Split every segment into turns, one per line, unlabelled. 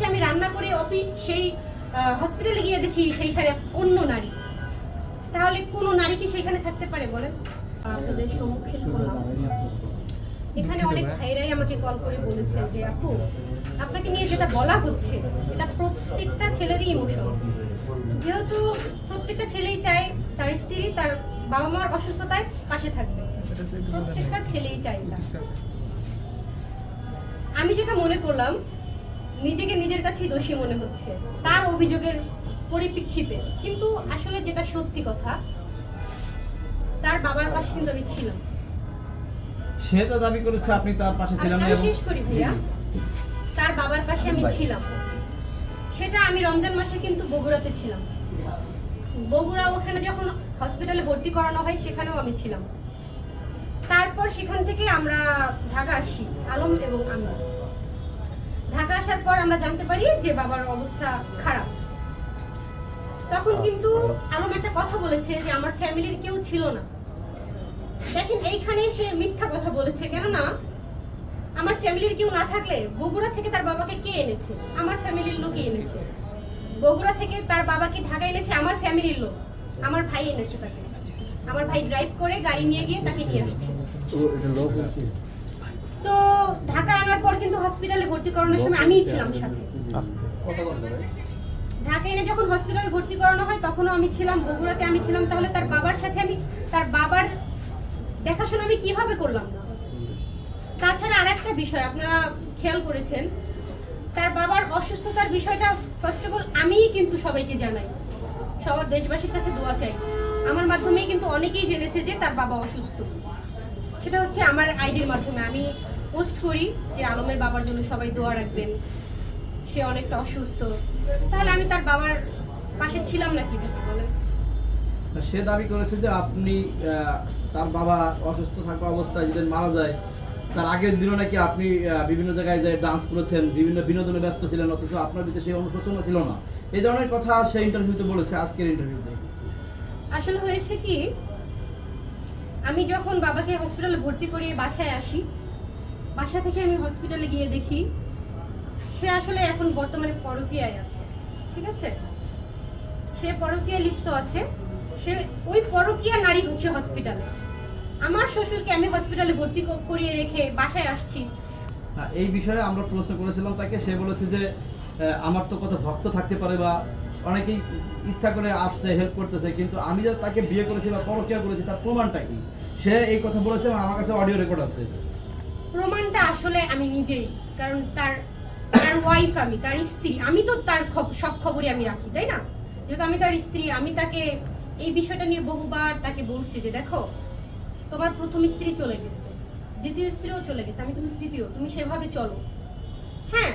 এসে আমি রান্না করে অফি সেই হসপিটালে গিয়ে দেখি সেইখানে অন্য নারী। তাহলে কোনো নারী কি সেখানে থাকতে পারে বলেন? আপনাদের সম্মুখে বললাম। এখানে অনেক ভাইরাই আমাকে কল করে বলেছে যে আপু আপনাকে নিয়ে যেটা বলা হচ্ছে এটা প্রত্যেকটা ছেলেরই ইমোশন যেহেতু প্রত্যেকটা ছেলেই চায় তার স্ত্রী তার বাবা মার অসুস্থতায় পাশে থাকবে। প্রত্যেকটা ছেলেই চায় আমি যেটা মনে করলাম নিজেকে নিজের কাছেই দোষী মনে হচ্ছে তার অভিযোগের পরিপ্রেক্ষিতে। কিন্তু আসলে যেটা সত্যি কথা তার বাবার পাশে কিন্তু আমি ছিলাম।
সে তো দাবি করেছে আপনি তার পাশে ছিলেন না
শেষ করি ভাইয়া। তার বাবার পাশে আমি ছিলাম। সেটা আমি রমজান মাসে কিন্তু বগুড়াতে ছিলাম। বগুড়া ওখানে যখন হসপিটালে ভর্তি করানো হয় সেখানেও আমি ছিলাম। তারপর সেখান থেকে আমরা ঢাকা আসি আলম এবং আমি ঢাকা আসার পর আমরা জানতে পারি যে বাবার অবস্থা খারাপ। তখন কিন্তু আলম একটা কথা বলেছে যে আমার ফ্যামিলির কেউ ছিল না। দেখেন এইখানে সে মিথ্যা কথা বলেছে। কেননা আমার ফ্যামিলির কেউ না থাকলে বগুড়া থেকে তার বাবাকে কে এনেছে? আমার ফ্যামিলির লোকই এনেছে। বগুড়া থেকে তার বাবাকে ঢাকা এনেছে আমার ফ্যামিলির লোক। আমার ভাই এনেছে তাকে। আমার ভাই ড্রাইভ করে গাড়ি নিয়ে গিয়ে তাকে নিয়ে আসছে তো ঢাকা আনার পর কিন্তু হসপিটালে ভর্তি করানোর সময় আমিই ছিলাম সাথে। ঢাকা এনে যখন হসপিটালে ভর্তি করানো হয় তখনও আমি ছিলাম বগুড়াতে আমি ছিলাম তাহলে তার বাবার সাথে আমি তার বাবার দেখাশোনা আমি কীভাবে করলাম? না তাছাড়া আরেকটা বিষয় আপনারা খেয়াল করেছেন তার বাবার অসুস্থতার বিষয়টা ফার্স্ট অফ অল আমিই কিন্তু সবাইকে জানাই। সবার দেশবাসীর কাছে দোয়া চাই। আমার মাধ্যমেই কিন্তু অনেকেই জেনেছে যে তার বাবা অসুস্থ। সেটা হচ্ছে আমার আইডির মাধ্যমে। আমি পোস্ট করি যে আলমের বাবার জন্য সবাই দোয়া রাখবেন। সে অনেকটা অসুস্থ। তাহলে আমি তার বাবার পাশে ছিলাম নাকি বলেন।
সে দাবি করেছে যে আপনি তার বাবা অসুস্থ থাকা অবস্থায় যেদিন মারা যায় তার আগের দিনও নাকি আপনি বিভিন্ন জায়গায় যে ডান্স করেছেন বিভিন্ন বিনোদনে ব্যস্ত ছিলেন অথচ আপনার ভিতরে সেই অনুশোচনা ছিল না। এই ধরনের কথা সে ইন্টারভিউতে বলেছে আজকের ইন্টারভিউতে
আসলে হয়েছে কি আমি যখন বাবাকে হসপিটালে ভর্তি করিয়ে বাসায় আসি বাসা থেকে আমি হসপিটালে গিয়ে দেখি, সে আসলে এখন বর্তমানে পরকীয়ায় আছে, ঠিক আছে? সে পরকীয়ায় লিপ্ত আছে, সে ওই পরকীয়া নারী হচ্ছে হসপিটালে আমার শ্বশুরকে আমি হসপিটালে ভর্তি করিয়ে রেখে বাসায় আসছি।
এই বিষয়ে আমরা প্রশ্ন করেছিলাম তাকে, সে বলেছে যে আমার তো কত ভক্ত থাকতে পারে বা অনেকেই ইচ্ছা করে আসছে হেল্প করতেছে, কিন্তু আমি যে তাকে বিয়ে করেছি বা পরকিয়া করেছি, তার প্রমাণটা কি? সে এই কথা বলেছে আমার কাছে অডিও রেকর্ড আছে।
প্রমাণটা আসলে আমি নিজেই, কারণ তার তার ওয়াইফ আমি, তার স্ত্রী, আমি তো তার সব খবরই আমি রাখি, তাই না? যেহেতু আমি তার স্ত্রী, আমি তাকে এই বিষয়টা নিয়ে বহুবার তাকে বলছি যে দেখো, তোমার প্রথম স্ত্রী চলে গেছে, দ্বিতীয় স্ত্রীও চলে গেছে, আমি কিন্তু তৃতীয়, তুমি সেভাবে চলো। হ্যাঁ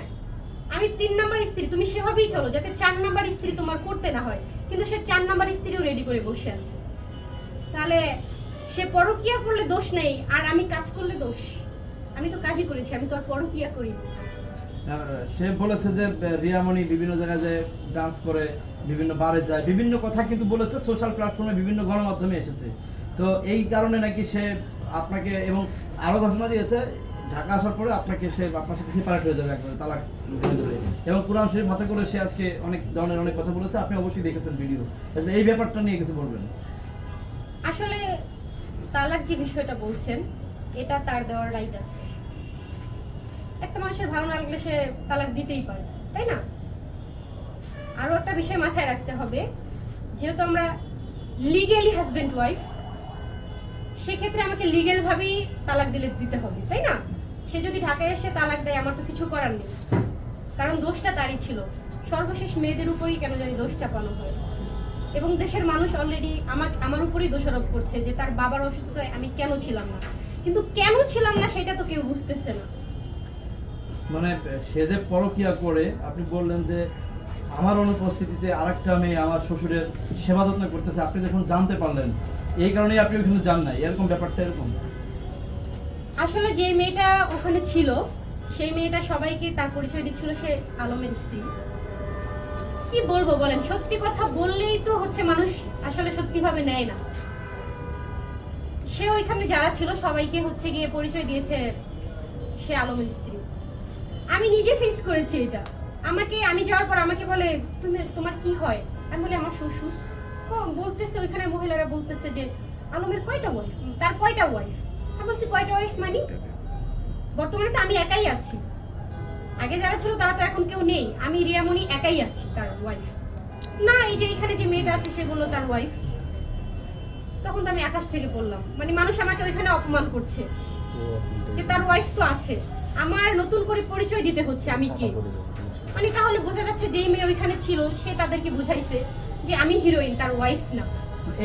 আমি তিন নাম্বার স্ত্রী, তুমি সেভাবেই চলো, যাতে চার নাম্বার স্ত্রী তোমার করতে না হয়, কিন্তু সে চার নাম্বার স্ত্রীও রেডি করে বসে আছে। তাহলে সে পরকিয়া করলে দোষ নেই, আর আমি কাজ করলে দোষ। আমি তো কাজই করেছি আমি তো আর পরকিয়া করি
সে বলেছে যে রিয়ামণি বিভিন্ন জায়গায় যে ডান্স করে বিভিন্ন বারে যায় বিভিন্ন কথা কিন্তু বলেছে সোশ্যাল প্ল্যাটফর্মে বিভিন্ন গণমাধ্যমে এসেছে। তো এই কারণে নাকি সে আপনাকে এবং আরও ঘোষণা দিয়েছে ঢাকা আসার পরে আপনাকে সে আপনার সাথে সেপারেট হয়ে যাবে একবারে তালাক দিয়ে দেবে। এবং কোরআন শরীফ হাতে করে সে আজকে অনেক ধরনের অনেক কথা বলেছে আপনি অবশ্যই দেখেছেন ভিডিও এই ব্যাপারটা নিয়ে কিছু বলবেন?
আসলে তালাক যে বিষয়টা বলছেন এটা তার দেওয়ার রাইট আছে। একটা মানুষের ভালো না লাগলে সে তালাক দিতেই পারে, তাই না? আরও একটা বিষয় মাথায় রাখতে হবে, যেহেতু আমরা লিগেলি হাজবেন্ড ওয়াইফ সেক্ষেত্রে আমাকে লিগেল ভাবেই তালাক দিলে দিতে হবে, তাই না? সে যদি ঢাকায় এসে তালাক দেয়, আমার তো কিছু করার নেই। কারণ দোষটা তারই ছিল। সর্বশেষ মেয়েদের উপরেই কেন জানি দোষ চাপানো হয়। এবং দেশের মানুষ অলরেডি আমাকে, আমার উপরেই দোষারোপ করছে যে তার বাবার অসুস্থতায় আমি কেন ছিলাম না। কিন্তু কেন ছিলাম না সেটা তো কেউ বুঝতেছে না।
মানে সে যে পরকিয়া করে আপনি বললেন যে আমার অনুপস্থিতিতে আরেকটা মেয়ে আমার শ্বশুরের সেবা যত্ন করতেছে আপনি যখন জানতে পারলেন এই কারণেই আপনি ওইখানে যান নাই। এরকম ব্যাপারটা এরকম?
আসলে যে মেয়েটা ওখানে ছিল সেই মেয়েটা সবাইকে তার পরিচয় দিচ্ছিল সে আলমের স্ত্রী। কি বলব বলেন সত্যি কথা বললেই তো হচ্ছে মানুষ আসলে সত্যিভাবে নেয় না। সে ওইখানে যারা ছিল সবাইকে হচ্ছে গিয়ে পরিচয় দিয়েছে সে আলমের স্ত্রী। আমি নিজে ফেস করেছি এটা। আমাকে, আমি যাওয়ার পর আমাকে বলে, তুমি, তোমার কি হয়? আমি বলি, আমার শ্বশুর। বলতেছে ওইখানে মহিলারা বলতেছে যে, আলমের কয়টা ওয়াইফ তার কয়টা ওয়াইফ আমি বলছি, কয়টা ওয়াইফ মানে? বর্তমানে তো আমি একাই আছি। আগে যারা ছিল তারা তো এখন কেউ নেই। আমি রিয়ামণি একাই আছি তার ওয়াইফ না, এই যে এখানে যে মেয়েটা আছে সেগুলো তার ওয়াইফ তখন তো আমি আকাশ থেকে বললাম মানে মানুষ আমাকে ওইখানে অপমান করছে। যে তার ওয়াইফ তো আছে। আমার নতুন করে পরিচয় দিতে হচ্ছে আমি কে? মানে তাহলে বোঝা যাচ্ছে যেই মেয়ে ওইখানে ছিল সে তাদেরকে বুঝাইছে যে আমি হিরোইন তার ওয়াইফ না।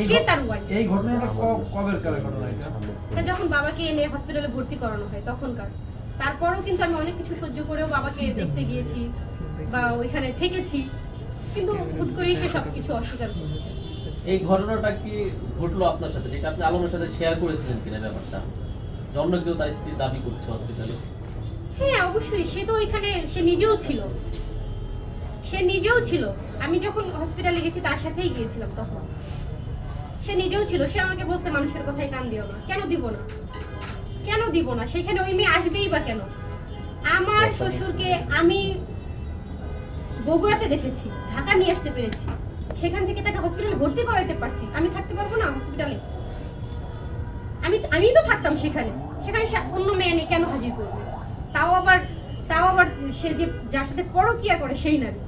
সে তার ওয়াইফ
এই ঘটনাটা কবের ঘটনা এটা?
যখন বাবাকে এনে হসপিটালে ভর্তি করানো হয় তখনকার। তারপরেও কিন্তু আমি অনেক কিছু সহ্য করেও বাবাকে দেখতে গিয়েছি বা ওইখানে থেকেছি। কিন্তু হুট করেই সে সবকিছু অস্বীকার করছে।
এই ঘটনাটা কি ঘটলো আপনার সাথে? যেটা আপনি আলমের সাথে শেয়ার করেছিলেন কিনা ব্যাপারটা? যে অন্য কেউ তার স্ত্রী দাবি করছে হসপিটালে
হ্যাঁ অবশ্যই। সে তো ওইখানে সে নিজেও ছিল। সে নিজেও ছিল। আমি যখন হসপিটালে গেছি তার সাথেই গিয়েছিলাম তখন। সে নিজেও ছিল। সে আমাকে বলছে মানুষের কথাই কান দিও না। কেন দিব না? কেন দিব না? সেখানে ওই মেয়ে আসবেই বা কেন? আমার শ্বশুরকে আমি বগুড়াতে দেখেছি। ঢাকা নিয়ে আসতে পেরেছি। সেখান থেকে তাকে হসপিটালে ভর্তি করাইতে পারছি। আমি থাকতে পারব না হসপিটালে আমি আমি তো থাকতাম সেখানে। সেখানে সে অন্য মেয়ে নেই কেন হাজির করবে? তাও আবার তাও আবার সে যে যার সাথে পরকিয়া করে সেই নারী।